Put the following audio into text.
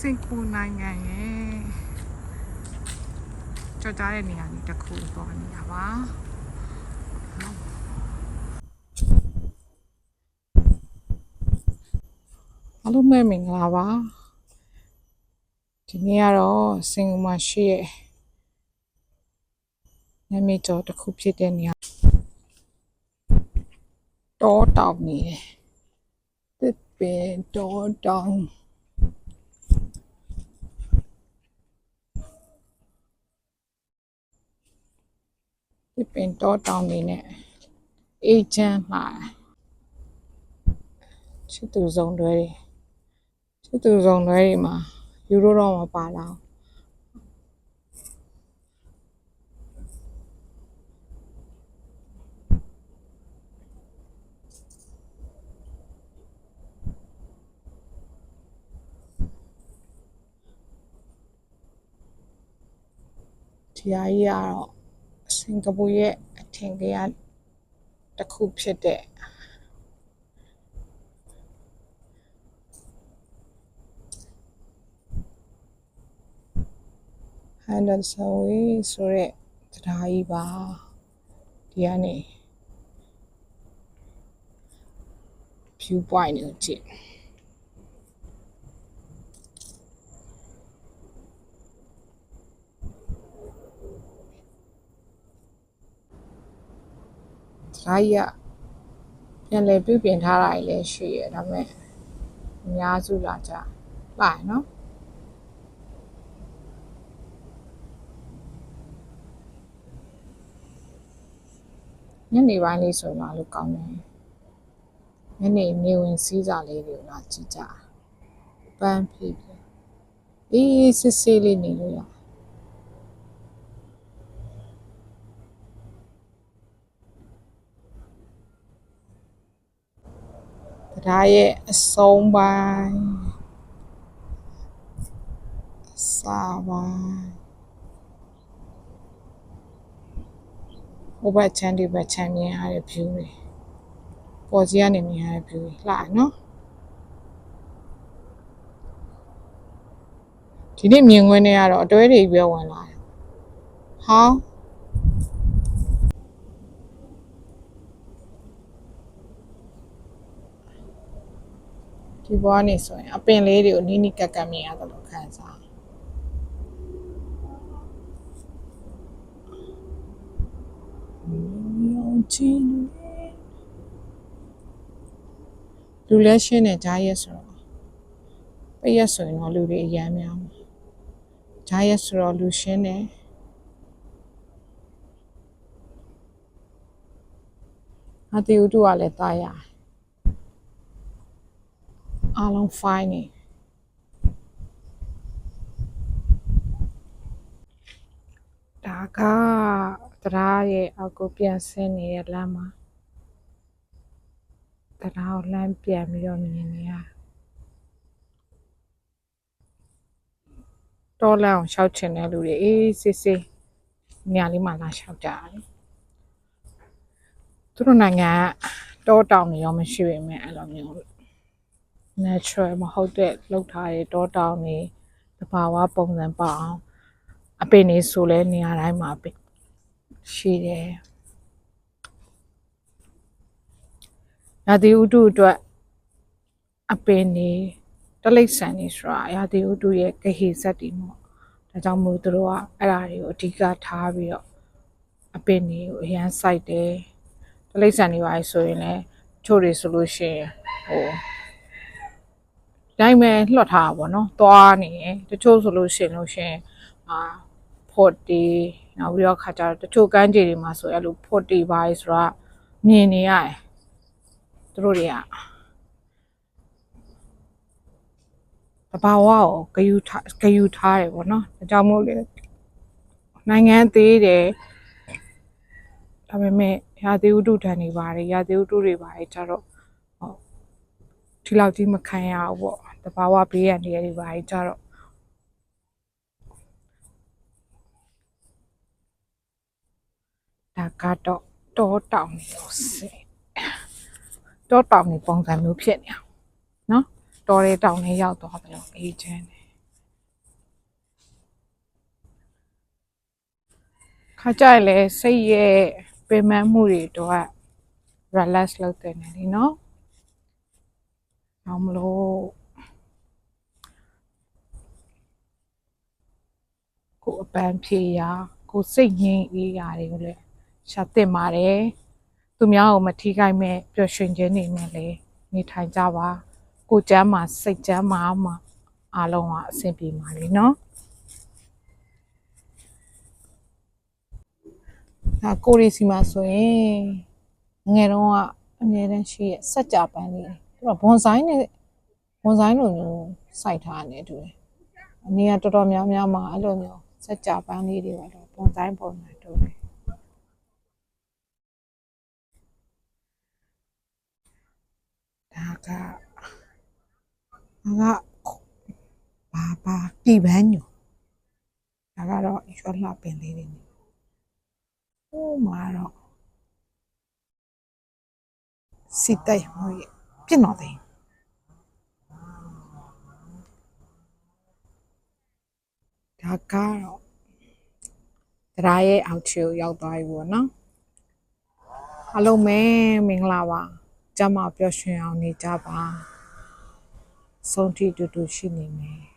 စင်ကာပူနိုင်ငံရဲ့ကြော်ကြားတဲ့နေရာကြီးတစ်ခုသွားနေတာပါအားလုံးပဲမင်္ဂလာပါဒီနေ့ကတော့စင်ကာပူမှာရှိရဲ့နာမည်ကျော်တစ်ခုဖြစ်တဲ့နေရာတောတောင်နေတယ်တစ်ပင်တောတောင် ဒီပင်တော့တောင်းနေနဲ့အေးချမ်းမှာချစ်သူဆုံးတွေချစ်သူဆုံးတွေမှာယူရိုတော့မပါလာဘူးဒီအကြီးကတော့ စင်ကာပူရဲ့အထင်ကြီးတစ်ခုဖြစ်တဲ့ဟန်ဒန်ဆန်ဝေးဆိုတဲ့တရားကြီးပါဒီကနေ view point ကိုကြည့် တရားကြီးကပြန်လည်ပြုပြင်ထားတာကြီးလည်းရှိရဒါပေမဲ့အများစုလာကြလာရနော်ညနေပိုင်းလေးဆိုရင်လည်းကောင်းတယ်ညနေနေဝင်စည်းစာလေးတွေကိုလာကြည့်ကြပန်းဖြည့်ပြီးအေးစစ်စစ်လေးနေလို့ရ တရားရဲ့အဆုံးပိုင်းအစာပိုင်းဟိုဘက်ချမ်းဒီဘက်ချမ်းမြင်ရတဲ့ view တွေပေါ်စီကနေမြင်ရတဲ့ view တွေလှရနော်ဒီနေ့မြင်ခွင့်နဲ့ကတော့အတွဲတွေပဲဝင်လာတယ်ဟောင်း ဒီဘွားနေဆိုရင်အပင်လေးတွေကိုနီးနီးကပ်ကပ်မြင်ရတယ်လို့ခံစားမြောင်ချီလူလဲရှင်းနေကြားရက်ဆိုတော့ပရက်ဆိုရင်တော့လူတွေအများများမှာကြားရက်ဆိုတော့လူရှင်းနေအတီဥတုကလည်းတားရတယ် အားလုံး fine နေဒါကတရားရဲ့အောက်ကိုပြန်ဆင်းနေတဲ့လမ်းမှာတရားကိုလမ်းပြန်ပြီးတော့မြင်နေရတော်လမ်းအောင်ရှောက်ချင်တဲ့လူတွေအေးစစ်စစ်နေရာလေးမှာလာရှောက်ကြတယ်သူတို့နိုင်ငံကတောတောင်တွေရောမရှိပေမဲ့အဲ့လိုမျိုး natural မဟုတ်တဲ့လောက်ထားတဲ့တောတောင်တွေတဘာဝပုံစံပအောင်အပင်တွေဆိုလဲနေရာတိုင်းမှာပဲရှိတယ်ရာသီဥတုအတွက်အပင်တွေတလိပ်ဆန်တွေဆိုတာရာသီဥတုရဲ့ကဟေဇက်တွေပေါ့ဒါကြောင့်မို့သူတို့ကအဲ့ဒါတွေကိုအဓိကထားပြီးတော့အပင်တွေကိုအရန်စိုက်တယ်တလိပ်ဆန်တွေပါဆိုရင်လည်းချို့တွေဆိုလို့ရှိရင်ဟို တိုင်းပဲလွှတ်ထားတာပေါ့နော်သွားနေရင်တချို့ဆိုလို့ရှိရင်လို့ရှိရင်အာဖော့တီနောက်ပြီးတော့ခါကြတော့တချို့ကမ်းခြေတွေမှာဆိုအဲ့လိုဖော့တီပါလေဆိုတော့မြင်နေရတယ်သူတို့တွေကတဘာဝကိုဂယူထားဂယူထားတယ်ပေါ့နော်ဒါကြောင့်မို့လေနိုင်ငံသေးတယ်ဒါပေမဲ့ရာသီဥတုဓာတ်တွေပါတယ်ရာသီဥတုတွေပါတယ်ကြတော့ ဒီလောက်ကြီးမခံရဘူးပေါ့တဘာဝဘေးရန်တွေတွေပါကြီးကြတော့ဒါကတော့တောတောင်လို့စေတောတောင်နေပုံစံမျိုးဖြစ်နေအောင်နော်တော်တဲ့တောင်လေးရောက်သွားပြီလို့အေးချမ်းတယ်ခါကြရလေစိတ်ရဲ့ပင်မမှုတွေတော့ relax လုပ်တယ်နေလीနော် အောင်မလို့ကိုယ်အပန်းဖြေရာကိုယ်စိတ်ငြိမ်အေးရာတွေကိုလည်းရှာတင်ပါတယ်။သူများကိုမထိခိုက်မဲ့ပျော်ရွှင်ခြင်းတွေနဲ့လည်းနေထိုင်ကြပါ။ကိုယ်ကျမ်းမှာစိတ်ကျမ်းမှာမှအားလုံးကအဆင်ပြေပါလိမ့်နော်။ဒါကိုရီစီမှာဆိုရင်ငယ်တော့ကအမြဲတမ်းရှိရဲ့စက်ကြပန်းလေး သူကဘွန်ဆိုင်နဲ့ဘွန်ဆိုင်လိုမျိုးစိုက်ထားတယ်တူတယ်အနည်းကတော်တော်များများမှာအဲ့လိုမျိုးစက်ကြပန်းလေးတွေပါတော့ဘွန်ဆိုင်ပုံစံတူတယ်ဒါကဒါကဘာဘာပြည်ပန်းညိုဒါကတော့ရွှေလှပင်လေးတွေနေဟိုမှာတော့စီတိုင်ဟိုရဲ့ ပြစ်တော့တယ်ဒါကတော့တရားရဲ့အောက်ချီကိုရောက်သွားပြီပေါ့နော်အားလုံးပဲမင်္ဂလာပါကျမပျော်ရွှင်အောင်နေကြပါဆုံးထိတူတူရှိနေမယ်